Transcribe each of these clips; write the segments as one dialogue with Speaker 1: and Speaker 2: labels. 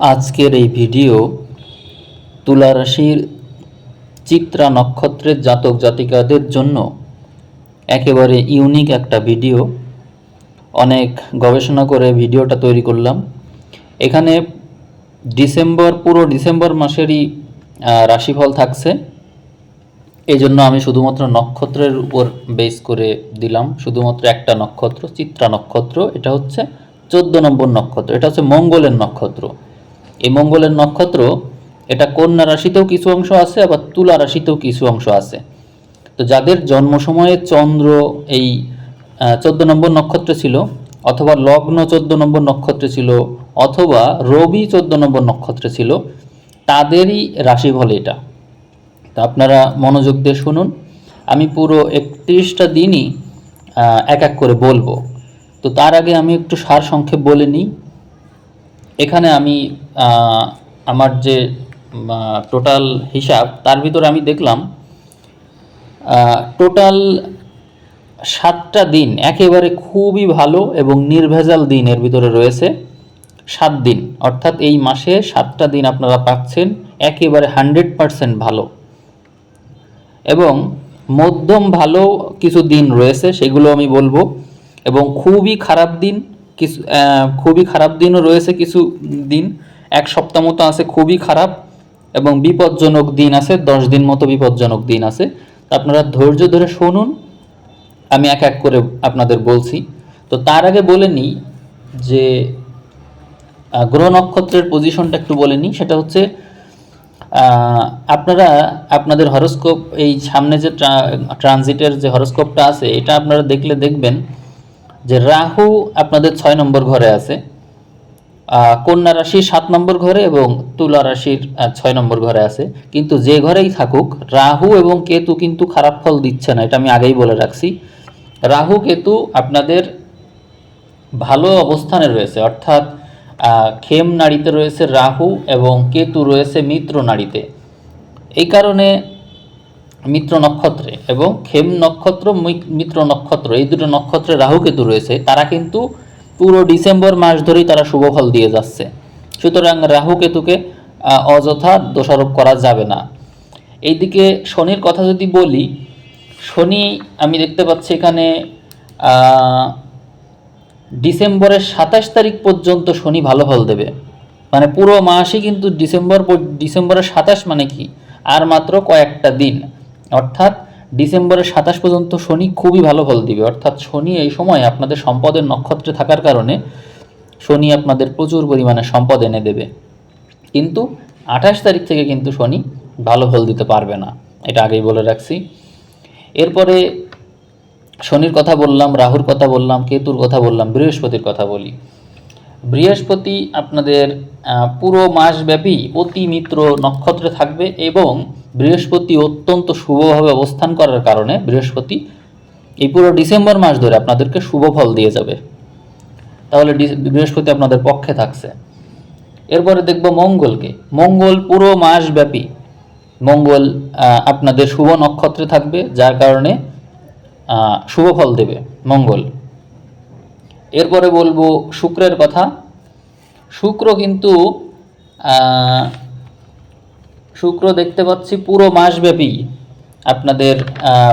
Speaker 1: আজকের এই ভিডিও তুলা রাশির চিত্রা নক্ষত্রের জাতক জাতিকাদের জন্য একেবারে ইউনিক একটা ভিডিও। অনেক গবেষণা করে ভিডিওটা তৈরি করলাম। এখানে ডিসেম্বর, পুরো ডিসেম্বর মাসেরই রাশিফল থাকছে। এই জন্য আমি শুধুমাত্র নক্ষত্রের উপর বেস করে দিলাম। শুধুমাত্র একটা নক্ষত্র, চিত্রা নক্ষত্র। এটা হচ্ছে চোদ্দ নম্বর নক্ষত্র। এটা হচ্ছে মঙ্গলের নক্ষত্র। এই মঙ্গলের নক্ষত্র, এটা কন্যা রাশিতেও কিছু অংশ আছে, আবার তুলা রাশিতেও কিছু অংশ আছে। তো যাদের জন্ম সময়ে চন্দ্র এই চোদ্দ নম্বর নক্ষত্রে ছিল, অথবা লগ্ন চোদ্দ নম্বর নক্ষত্রে ছিল, অথবা রবি চোদ্দ নম্বর নক্ষত্রে ছিল, তাদেরই রাশি রাশিফল এটা। তা আপনারা মনোযোগ দিয়ে শুনুন, আমি পুরো একত্রিশটা দিনই এক এক করে বলব। তো তার আগে আমি একটু সার সংক্ষেপ বলে নিই এখানে আমি আমার যে টোটাল হিসাব, তার ভিতরে আমি দেখলাম টোটাল সাতটা দিন একেবারে খুবই ভালো এবং নির্ভেজাল দিন এর ভিতরে রয়েছে, সাত দিন। অর্থাৎ এই মাসে সাতটা দিন আপনারা পাচ্ছেন, একেবারে হান্ড্রেড পারসেন্ট ভালো। এবং মধ্যম ভালো কিছু দিন রয়েছে, সেগুলো আমি বলব। এবং খুবই খারাপ দিন কিছু খুবই খারাপ দিনও রয়েছে কিছু দিন। এক সপ্তাহ মতো আছে খুবই খারাপ এবং বিপজ্জনক দিন আছে, দশ দিন মতো বিপজ্জনক দিন আছে। আপনারা ধৈর্য ধরে শুনুন, আমি এক এক করে আপনাদের বলছি। তো তার আগে বলে নিই যে গ্রহ নক্ষত্রের পজিশনটা একটু বলে নিই। সেটা হচ্ছে আপনারা আপনাদের হরস্কোপ এই সামনে যে ট্রানজিটের যে হরস্কোপটা আছে, এটা আপনারা দেখলে দেখবেন যে রাহু আপনাদের ছয় নম্বর ঘরে আছে কন্যা রাশির সাত নম্বর ঘরে এবং তুলা রাশির ছয় নম্বর ঘরে আছে। কিন্তু যে ঘরেই থাকুক, রাহু এবং কেতু কিন্তু খারাপ ফল দিচ্ছে না, এটা আমি আগেই বলে রাখছি। রাহু, কেতু আপনাদের ভালো অবস্থানে রয়েছে, অর্থাৎ খেম নাড়িতে রয়েছে রাহু এবং কেতু রয়েছে মিত্র নাড়িতে। এই কারণে মিত্র নক্ষত্রে এবং খেম নক্ষত্র মিত্র নক্ষত্র এই দুটো নক্ষত্রে রাহু কেতু রয়েছে তারা কিন্তু পুরো ডিসেম্বর মাস ধরেই তারা শুভফল দিয়ে যাচ্ছে। সুতরাং রাহু কেতুকে আহ, অযথা দোষারোপ করা যাবে না। এইদিকে শনির কথা যদি বলি শনি আমি দেখতে পাচ্ছি এখানে ডিসেম্বরের সাতাশ তারিখ পর্যন্ত শনি ভালো ফল দেবে। মানে পুরো মাসই কিন্তু ডিসেম্বর ডিসেম্বরের সাতাশ মানে কি? আর মাত্র কয়েকটা দিন। অর্থাৎ ডিসেম্বরের সাতাশ পর্যন্ত শনি খুবই ভালো ফল দিবে। অর্থাৎ শনি এই সময় আপনাদের সম্পদের নক্ষত্রে থাকার কারণে শনি আপনাদের প্রচুর পরিমাণে সম্পদ এনে দেবে। কিন্তু আঠাশ তারিখ থেকে কিন্তু শনি ভালো ফল দিতে পারবে না। এটা আগেই বলে রাখছি। এরপরে শনির কথা বললাম, রাহুর কথা বললাম, কেতুর কথা বললাম, বৃহস্পতির কথা বলি। বৃহস্পতি আপনাদের পুরো মাসব্যাপী অতি মিত্র নক্ষত্রে থাকবে এবং বৃহস্পতি অত্যন্ত শুভভাবে অবস্থান করার কারণে বৃহস্পতি এই পুরো ডিসেম্বর মাস ধরে আপনাদেরকে শুভ ফল দিয়ে যাবে। তাহলে বৃহস্পতি আপনাদের পক্ষে থাকছে। এরপরে দেখব মঙ্গলকে। মঙ্গল পুরো মাসব্যাপী। মঙ্গল আপনাদের শুভ নক্ষত্রে থাকবে, যার কারণে শুভ ফল দেবে মঙ্গল। এরপরে বলব শুক্রের কথা। শুক্র কিন্তু শুক্র দেখতে পাচ্ছি পুরো মাসব্যাপী। আপনাদের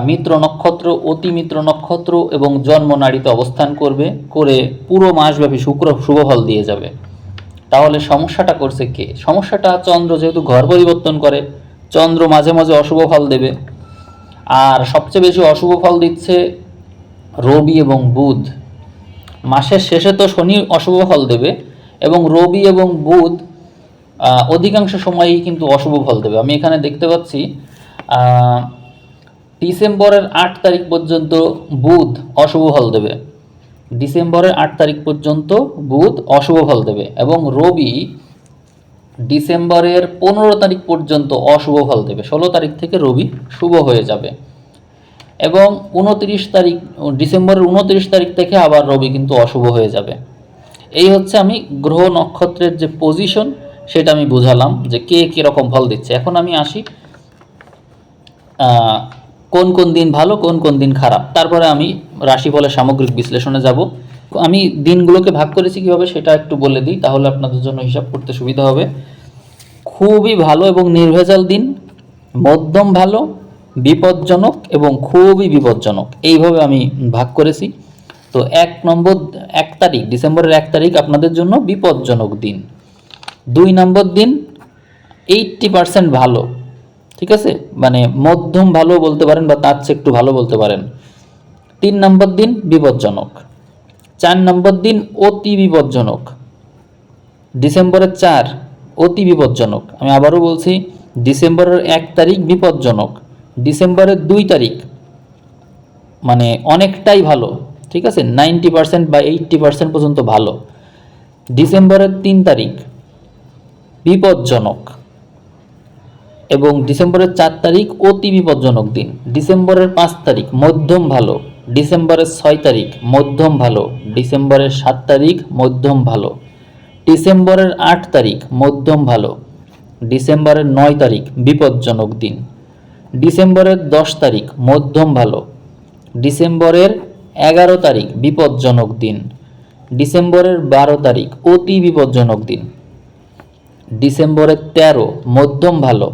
Speaker 1: মিত্র নক্ষত্র, অতি মিত্র নক্ষত্র এবং জন্ম নাড়িতে অবস্থান করবে, করে পুরো মাসব্যাপী শুক্র শুভ ফল দিয়ে যাবে। তাহলে সমস্যাটা করছে কে? সমস্যাটা চন্দ্র যেহেতু ঘর পরিবর্তন করে, চন্দ্র মাঝে মাঝে অশুভ ফল দেবে। আর সবচেয়ে বেশি অশুভ ফল দিচ্ছে রবি এবং বুধ। মাসের শেষে তো শনি অশুভ ফল দেবে এবং রবি এবং বুধ অধিকাংশ সময়ই কিন্তু অশুভ ফল দেবে। আমি এখানে দেখতে পাচ্ছি ডিসেম্বরের আট তারিখ পর্যন্ত বুধ অশুভ ফল দেবে। ডিসেম্বরের আট তারিখ পর্যন্ত বুধ অশুভ ফল দেবে এবং রবি ডিসেম্বরের পনেরো তারিখ পর্যন্ত অশুভ ফল দেবে। ষোলো তারিখ থেকে রবি শুভ হয়ে যাবে এবং উনত্রিশ তারিখ, ডিসেম্বরের উনত্রিশ তারিখ থেকে আবার রবি কিন্তু অশুভ হয়ে যাবে। এই হচ্ছে আমি গ্রহ নক্ষত্রের যে পজিশন সেটা আমি বুঝালাম যে কে কীরকম ফল দিচ্ছে। এখন আমি আসি কোন কোন দিন ভালো, কোন কোন দিন খারাপ। তারপরে আমি রাশিফলের সামগ্রিক বিশ্লেষণে যাব। আমি দিনগুলোকে ভাগ করেছি কীভাবে সেটা একটু বলে দিই, তাহলে আপনাদের জন্য হিসাব করতে সুবিধা হবে। খুবই ভালো এবং নির্ভেজাল দিন, মধ্যম ভালো, বিপজ্জনক এবং খুবই বিপজ্জনক। এইভাবে আমি ভাগ করেছি। তো এক নম্বর, এক তারিখ, ডিসেম্বরের এক তারিখ আপনাদের জন্য বিপজ্জনক দিন। দুই নম্বর দিন এইট্টি পার্সেন্ট ভালো, ঠিক আছে? মানে মধ্যম ভালো বলতে পারেন বা তার চেয়ে একটু ভালো বলতে পারেন। তিন নম্বর দিন বিপজ্জনক। চার নম্বর দিন অতি বিপজ্জনক। ডিসেম্বরের চার, অতি বিপজ্জনক। আমি আবারও বলছি, ডিসেম্বরের এক তারিখ বিপজ্জনক। ডিসেম্বরের দুই তারিখ মানে অনেকটাই ভালো, ঠিক আছে? নাইনটি পার্সেন্ট বা এইট্টি পার্সেন্ট পর্যন্ত ভালো। ডিসেম্বরের তিন তারিখ বিপজ্জনক। এবং ডিসেম্বরের চার তারিখ অতি বিপজ্জনক দিন। ডিসেম্বরের পাঁচ তারিখ মধ্যম ভালো। ডিসেম্বরের ছয় তারিখ মধ্যম ভালো। ডিসেম্বরের সাত তারিখ মধ্যম ভালো। ডিসেম্বরের আট তারিখ মধ্যম ভালো। ডিসেম্বরের নয় তারিখ বিপজ্জনক দিন। ডিসেম্বরের দশ তারিখ মধ্যম ভালো। ডিসেম্বরের এগারো তারিখ বিপজ্জনক দিন। ডিসেম্বরের বারো তারিখ অতি বিপজ্জনক দিন। ডিসেম্বরের তেরো, মধ্যম ভালো।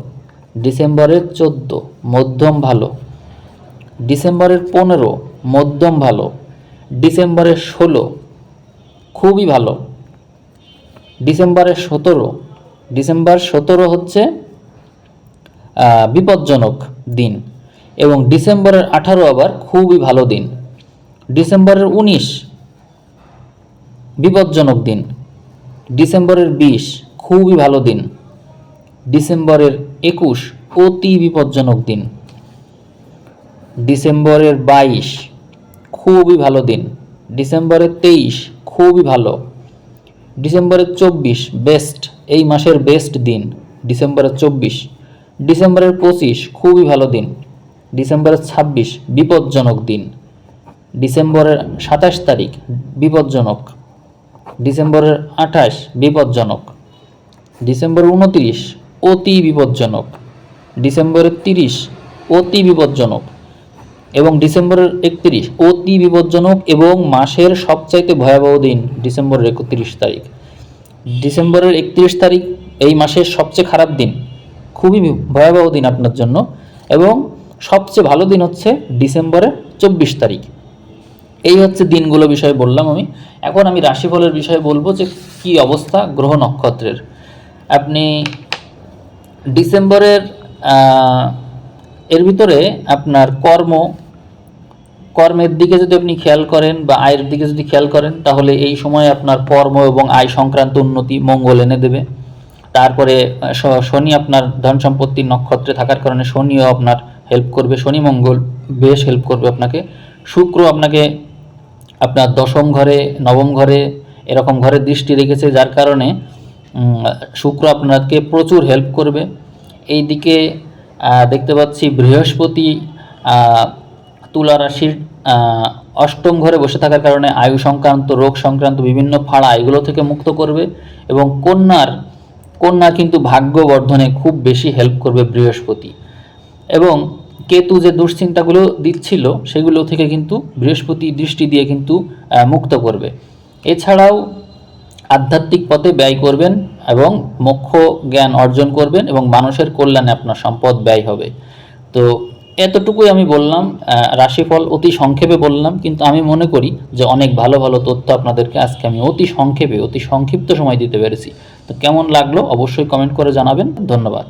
Speaker 1: ডিসেম্বরের চোদ্দ, মধ্যম ভালো। ডিসেম্বরের পনেরো, মধ্যম ভালো। ডিসেম্বরের ষোলো, খুবই ভালো। ডিসেম্বরের সতেরো, ডিসেম্বর সতেরো হচ্ছে বিপজ্জনক দিন এবং ডিসেম্বরের আঠারো আবার খুবই ভালো দিন। ডিসেম্বরের উনিশ, বিপজ্জনক দিন। ডিসেম্বরের বিশ খুবই ভালো দিন। ডিসেম্বরের একুশ অতি বিপজ্জনক দিন। ডিসেম্বরের বাইশ খুবই ভালো দিন। ডিসেম্বরের তেইশ খুবই ভালো। ডিসেম্বরের চব্বিশ বেস্ট এই মাসের বেস্ট দিন। ডিসেম্বরের চব্বিশ। ডিসেম্বরের পঁচিশ খুবই ভালো দিন। ডিসেম্বরের ছাব্বিশ বিপজ্জনক দিন। ডিসেম্বরের সাতাশ তারিখ বিপজ্জনক। ডিসেম্বরের আঠাশ বিপজ্জনক। ডিসেম্বর উনত্রিশ, অতি বিপজ্জনক। ডিসেম্বরের তিরিশ, অতি বিপজ্জনক। এবং ডিসেম্বরের একত্রিশ, অতি বিপজ্জনক এবং মাসের সবচাইতে ভয়াবহ দিন ডিসেম্বরের একত্রিশ তারিখ। ডিসেম্বরের একত্রিশ তারিখ এই মাসের সবচেয়ে খারাপ দিন, খুবই ভয়াবহ দিন আপনার জন্য। এবং সবচেয়ে ভালো দিন হচ্ছে ডিসেম্বরের চব্বিশ তারিখ। এই হচ্ছে দিনগুলো বিষয়ে বললাম আমি। এখন আমি রাশিফলের বিষয়ে বলব যে কি অবস্থা গ্রহ নক্ষত্রের। আপনি ডিসেম্বরের এর ভিতরে আপনার কর্ম, কর্মের দিকে যদি আপনি খেয়াল করেন বা আয়ের দিকে যদি খেয়াল করেন, তাহলে এই সময় আপনার কর্ম এবং আয় সংক্রান্ত উন্নতি মঙ্গল এনে দেবে। তারপরে শনি আপনার ধন সম্পত্তির নক্ষত্রে থাকার কারণে শনিও আপনার হেল্প করবে। শনি মঙ্গল বেশ হেল্প করবে আপনাকে। শুক্র আপনাকে আপনার দশম ঘরে, নবম ঘরে এরকম ঘরে দৃষ্টি রেখেছে, যার কারণে শুক্র আপনাকে প্রচুর হেল্প করবে। এই দিকে দেখতে পাচ্ছি বৃহস্পতি তুলা রাশির অষ্টম ঘরে বসে থাকার কারণে আয়ু সংক্রান্ত, রোগ সংক্রান্ত বিভিন্ন ফাড়া এগুলো থেকে মুক্ত করবে এবং কন্যার, কন্যা কিন্তু ভাগ্য বর্ধনে খুব বেশি হেল্প করবে বৃহস্পতি। এবং কেতু যে দুশ্চিন্তাগুলো দিচ্ছিল, সেগুলো থেকে কিন্তু বৃহস্পতি দৃষ্টি দিয়ে কিন্তু মুক্ত করবে। এছাড়াও আধ্যাত্মিক পথে ব্যয় করবেন এবং মোক্ষ জ্ঞান অর্জন করবেন এবং মানুষের কল্যাণে আপনার সম্পদ ব্যয় হবে। তো এতটুকুই আমি বললাম রাশিফল অতি সংক্ষেপে বললাম, কিন্তু আমি মনে করি যে অনেক ভালো ভালো তথ্য আপনাদেরকে আজকে আমি অতি সংক্ষেপে, অতি সংক্ষিপ্ত সময় দিতে পেরেছি। তো কেমন লাগল অবশ্যই কমেন্ট করে জানাবেন। ধন্যবাদ।